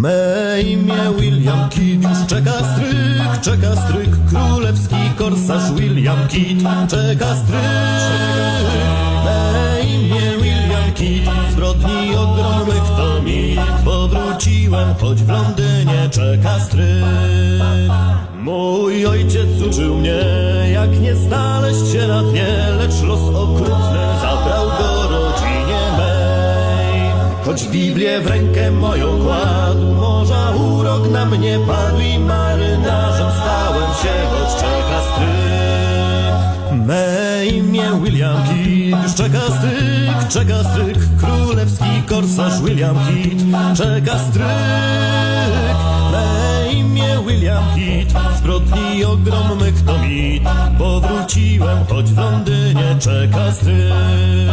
Me imię William Kidd, już czeka stryk, czeka stryk, królewski korsarz William Kidd, czeka stryk. Me imię William Kidd, zbrodni ogromnych to mi, powróciłem, choć w Londynie. Czeka stryk. Mój ojciec uczył mnie, Choć Biblię w rękę moją kładł, morza urok na mnie padł i marynarzem stałem się, choć czeka stryk. Me imię William Kidd, czeka stryk, czeka stryk, królewski korsarz William Kidd, czeka stryk. Me imię William Kidd, zbrodni ogromnych to mit, powróciłem, choć w Londynie czeka stryk.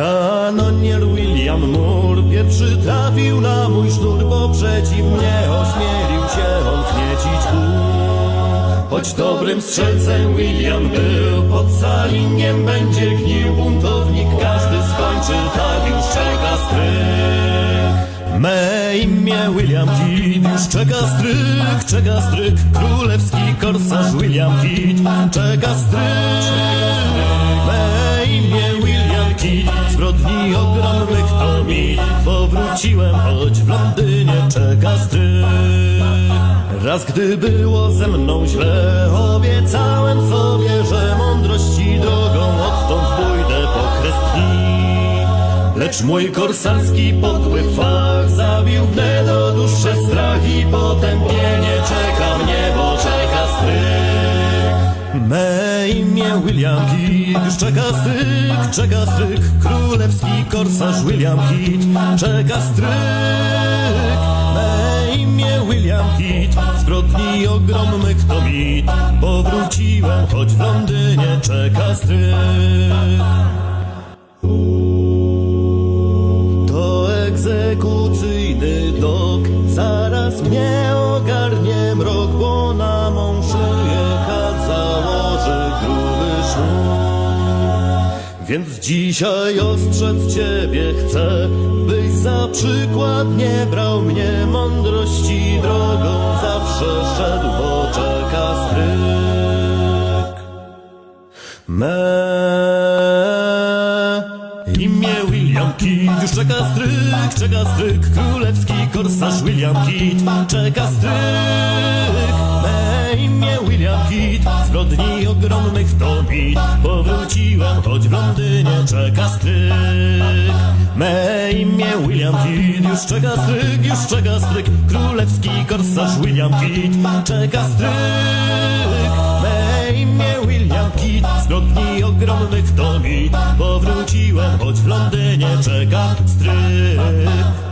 Kanonier William Moore pierwszy trafił na mój sznur, bo przeciw mnie ośmielił się on wzniecić kół. Choć dobrym strzelcem William był, pod Saliniem będzie gnił buntownik, każdy skończy, tak już czeka stryk. Me imię William Kidd, już czeka stryk, czeka stryk, królewski korsarz William Kidd, czeka stryk. Raz gdy było ze mną źle, obiecałem sobie, że mądrości drogą odtąd pójdę po kres dni. Lecz mój korsarski podły fach zabił mnie do duszy strach i potępienie czeka mnie, bo czeka stryk. Me imię William Kidd, czeka stryk, czeka stryk, królewski korsarz William Kidd, czeka stryk. Me imię William Kidd, zbrodni ogromnych to mit, powróciłem, choć w Londynie czeka stryk. To egzekucyjny dok, zaraz mnie ogarnie mrok, bo na mą szyję kat założy gruby sznur. Więc dzisiaj ostrzec ciebie chcę, byś za przykład nie brał mnie mądrości drogą Me imię William Kidd, już czeka stryk, czeka stryk, królewski korsarz William Kidd, czeka stryk. Me imię William Kidd, zbrodni ogromnych to mit, powróciłem, choć w Londynie czeka stryk. Me imię William Kidd, już czeka stryk, już czeka stryk, królewski korsarz William Kidd, czeka stryk. William Kidd, zbrodni ogromnych to mit, powróciłem, choć w Londynie czeka stryk.